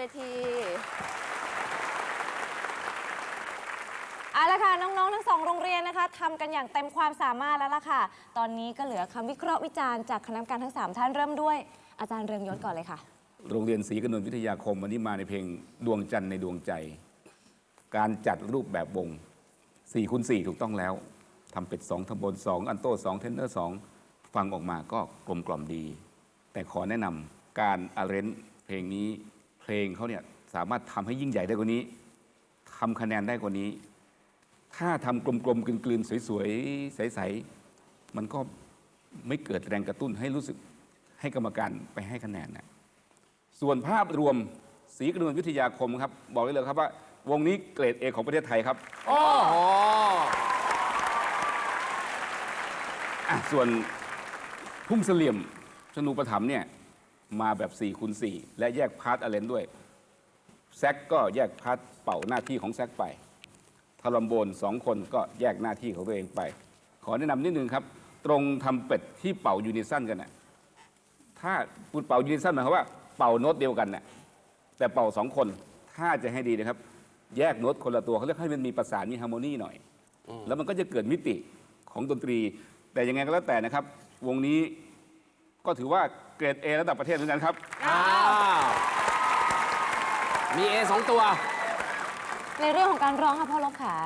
เวทีเอาละค่ะน้องๆทั้งสองโรงเรียนนะคะทำกันอย่างเต็มความสามารถแล้วล่ะค่ะ ตอนนี้ก็เหลือคำวิเคราะห์วิจารณ์จากคณะกรรมการทั้ง3ท่านเริ่มด้วย อาจารย์เรืองยศก่อนเลยค่ะ โรงเรียนศรีกนวลวิทยาคมวันนี้มาในเพลงดวงจันทร์ในดวงใจ การจัดรูปแบบวง4คูณ4ถูกต้องแล้วทำเป็ด2ทำบน2 อันโต้2เทนเนอร์2ฟังออกมาก็กลมกล่อมดี แต่ขอแนะนำการอาเรนเพลงนี้ งเขาเนี่ยสามารถทำให้ยิ่งใหญ่ได้กว่านี้ทำคะแนนได้กว่านี้ ถ้าทำกลมๆกลืนๆสวยๆใสๆมันก็ไม่เกิดแรงกระตุ้นให้รู้สึกให้กรรมการไปให้คะแนนนะส่วนภาพรวมศรีกระนวลวิทยาคมครับ บอกได้เลยครับว่า วงนี้เกรดเอของประเทศไทยครับโอ้โหอะส่วนพุ่มเสลี่ยมชนูประถมเนี่ย มาแบบ4คูณ4และแยกพาร์ทอาเลนด้วยแซกก็แยกพาร์ทเป่าหน้าที่ของแซกไปทารอมโบนสองคนก็แยกหน้าที่ของตัวเองไป ขอแนะนำนิดนึงครับ ตรงทำเป็ดที่เป่ายูนิซันกันน่ะถ้าคุณเป่ายูนิซันหมายความว่าเป่าโน้ตเดียวกันน่ะแต่เป่าสองคนถ้าจะให้ดีนะครับ แยกโน้ตคนละตัวเขาเรียกให้มันมีประสานมีฮาร์โมนีหน่อย แล้วมันก็จะเกิดมิติของดนตรี แต่ยังไงก็แล้วแต่นะครับ วงนี้ ก็ถือว่าเกรด A ระดับประเทศเหมือนกันครับ อ้าวมีเอสองตัว ในเรื่องของการร้องค่ะพ่อลบขา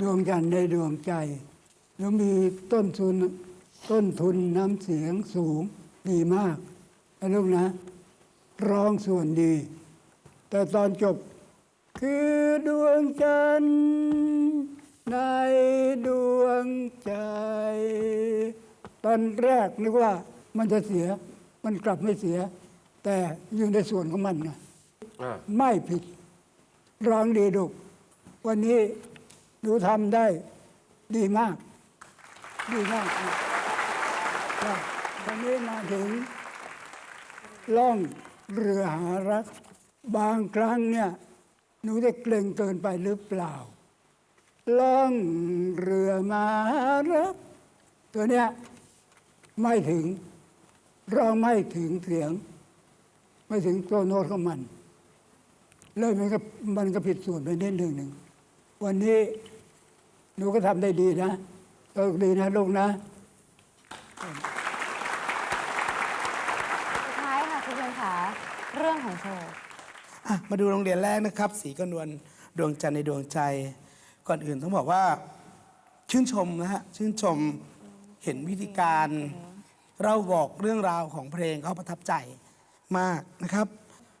ดวงจันทร์ในดวงใจ แล้วมีต้นทุนต้นทุนน้ำเสียงสูงดีมากนะลูกนะ ร้องส่วนดี แต่ตอนจบ คือดวงจันทร์ในดวงใจ ตอนแรกนึกว่า มันจะเสียมันกลับไม่เสีย แต่อยู่ในส่วนของมันไงอ่าไม่ผิดร้องดีดุก วันนี้หนูทำได้ดีมาก ดีมากครับวันนี้มาถึง ล่องเรือหารัก บางครั้งเนี่ย หนูได้เกรงเกินไปหรือเปล่า ล่องเรือมาหารัก ตัวเนี้ยไม่ถึง ร้องไม่ถึงเสียง ไม่ถึงตัวโน้ตของมัน เลยมันก็มันก็ผิดส่วนไปนิดหนึ่งหนึ่ง วันนี้หนูก็ทำได้ดีนะโชคดีนะลูกนะสุดท้ายค่ะคุณเรืองขาเรื่องของโชว์อะมาดูโรงเรียนแรกนะครับ สีกนวลดวงจันทร์ในดวงใจ ก่อนอื่นต้องบอกว่า ชื่นชมนะฮะ ชื่นชมเห็นวิธีการ เราบอกเรื่องราวของเพลงเขาประทับใจมากนะครับ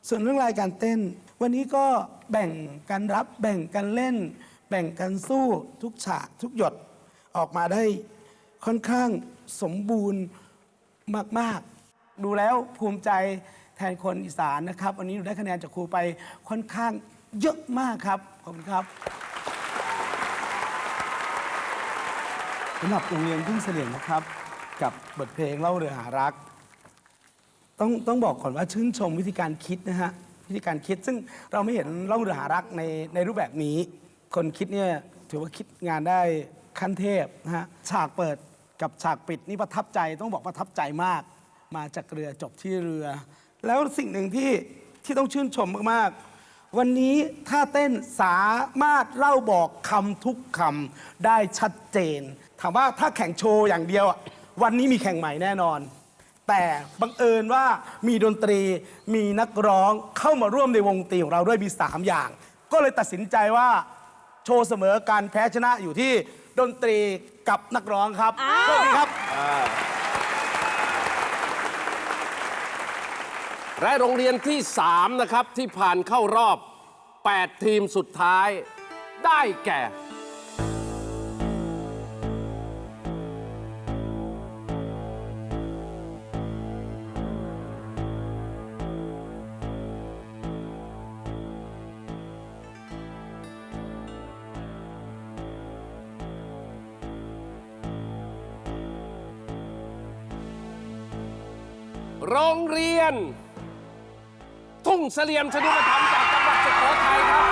ส่วนเรื่องรายการเต้น วันนี้ก็แบ่งกันรับแบ่งกันเล่น แบ่งกันสู้ทุกฉากทุกหยดออกมาได้ค่อนข้างสมบูรณ์มาก ๆ ดูแล้วภูมิใจแทนคนอีสานนะครับ วันนี้หนูได้คะแนนจากครูไปค่อนข้างเยอะมากครับ ขอบคุณครับสำหรับโรงเรียนพึ่งเสลี่ยมนะครับ กับบทเพลงเล่าเรือหารัก ต้องต้องบอกก่อนว่าชื่นชมวิธีการคิดนะฮะวิธีการคิดซึ่งเราไม่เห็นเล่าเรือหารักในในรูปแบบนี้ คนคิดเนี่ยถือว่าคิดงานได้ขั้นเทพนะฮะฉากเปิดกับฉากปิดนี่ประทับใจต้องบอกประทับใจมาก มาจากเรือจบที่เรือ แล้วสิ่งหนึ่งที่ที่ต้องชื่นชมมากๆ วันนี้ถ้าเต้นสามารถเล่าบอกคำทุกคำได้ชัดเจนถามว่าถ้าแข่งโชว์อย่างเดียวอะ วันนี้มีแข่งใหม่แน่นอน แต่บังเอิญว่ามีดนตรีมีนักร้องเข้ามาร่วมในวงดนตรีของเราด้วยมี 3 อย่าง ก็เลยตัดสินใจว่าโชว์เสมอการแพ้ชนะอยู่ที่ดนตรีกับนักร้องครับสวัสดีครับ และโรงเรียนที่ 3 นะครับ ที่ผ่านเข้ารอบ 8 ทีมสุดท้ายได้แก่ โรงเรียน ทุ่งเสลี่ยมชนุปถัมภ์จากจังหวัดสุโขทัยครับ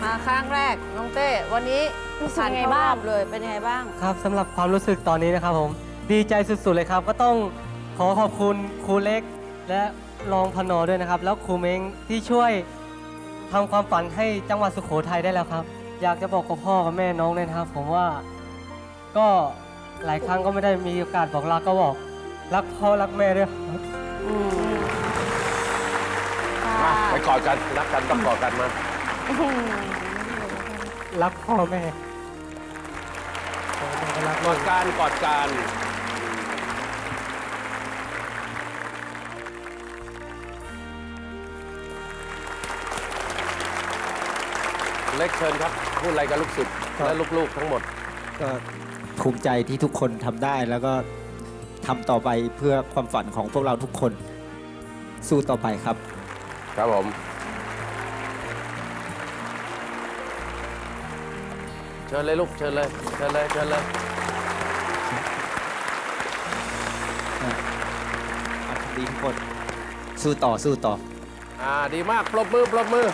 คอ่าครั้งแรกน้องเต้วันนี้รู้สึกผ่านยังไงเข้ารบ้างอบเลยเป็นยังไงบ้าง ครับสำหรับความรู้สึกตอนนี้นะครับผมดีใจสุดๆเลยครับ ก็ต้อง ขอขอบคุณครูเล็กและรองพนอด้วยนะครับ แล้วครูเม้งที่ช่วยทำความฝันให้จังหวัดสุโขทัยได้แล้วครับ อยากจะบอกกับพ่อกับแม่น้องเลยนะครับ ผมว่าก็หลายครั้งก็ไม่ได้มีโอกาสบอกรักก็บอก รักพ่อรักแม่ด้วยครับ มาไปกอดกันรักกันต้องกอดกันมา รักพ่อแม่พ่อแม่ก็รักกอดกันกอดกัน เล็กเชิญครับ พูดอะไรกับลูกศิษย์และลูกๆทั้งหมด ก็ภูมิใจที่ทุกคนทำได้แล้วก็ทำต่อไปเพื่อความฝันของพวกเราทุกคน สู้ต่อไปครับ ครับผม เชิญเลยลูก เชิญเลย เชิญเลย เชิญเลยทำดีทุกคน สู้ต่อสู้ต่อ อ่า ดีมาก ปรบมือ ปรบมือ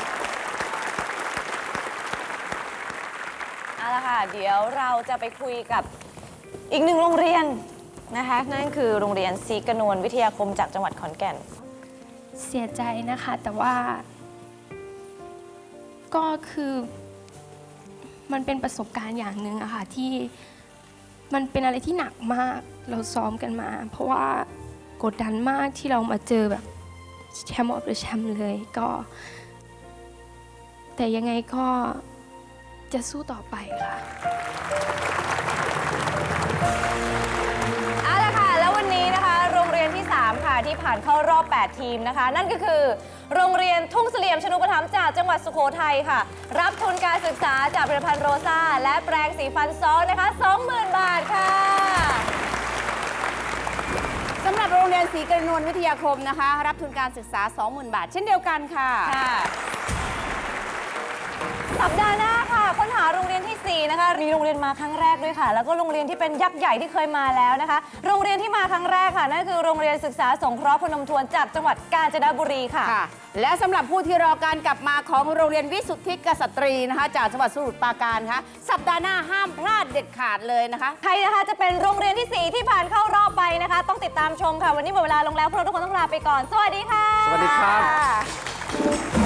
เอาละค่ะ เดี๋ยวเราจะไปคุยกับอีกหนึ่งโรงเรียนนะคะ นั่นคือโรงเรียนศรีกระนวลวิทยาคมจากจังหวัดขอนแก่น เสียใจนะคะ แต่ว่า ก็คือ มันเป็นประสบการณ์อย่างหนึ่งอะค่ะที่มันเป็นอะไรที่หนักมากเราซ้อมกันมา เพราะว่ากดดันมากที่เรามาเจอแบบแชมป์ออฟเดอะแชมป์เลยก็ แต่ยังไงก็ จะสู้ต่อไปค่ะเอาละค่ะ แล้ววันนี้นะคะ โรงเรียนที่ 3 ค่ะที่ผ่านเข้ารอบ 8 ทีมนะคะ นั่นก็คือ โรงเรียนทุ่งเสลี่ยมชนุปถัมภ์จากจังหวัดสุโขทัยค่ะ รับทุนการศึกษาจากผลิตภัณฑ์โรซ่าและแปรงสีฟันซ้อนนะคะ 20,000 บาทค่ะสำหรับโรงเรียนศรีกระนวลวิทยาคมนะคะ รับทุนการศึกษา 20,000 บาท เช่นเดียวกันค่ะค่ะสัปดาห์หน้า 4 นะคะ มีโรงเรียนมาครั้งแรกด้วยค่ะ แล้วก็โรงเรียนที่เป็นยักษ์ใหญ่ที่เคยมาแล้วนะคะ โรงเรียนที่มาครั้งแรกค่ะ นั่นคือโรงเรียนศึกษาสงเคราะห์พนมทวนจากจังหวัดกาญจนบุรีค่ะ ค่ะ และสำหรับผู้ที่รอการกลับมาของโรงเรียนวิสุทธิกษัตรีนะคะ จากจังหวัดสมุทรปราการค่ะสัปดาห์หน้าห้ามพลาดเด็ดขาดเลยนะคะ ใครนะคะจะเป็นโรงเรียนที่ 4 ที่ผ่านเข้ารอบไปนะคะ ต้องติดตามชมค่ะ วันนี้หมดเวลาลงแล้วพวกเราทุกคนต้องลาไปก่อน สวัสดีค่ะ สวัสดีครับ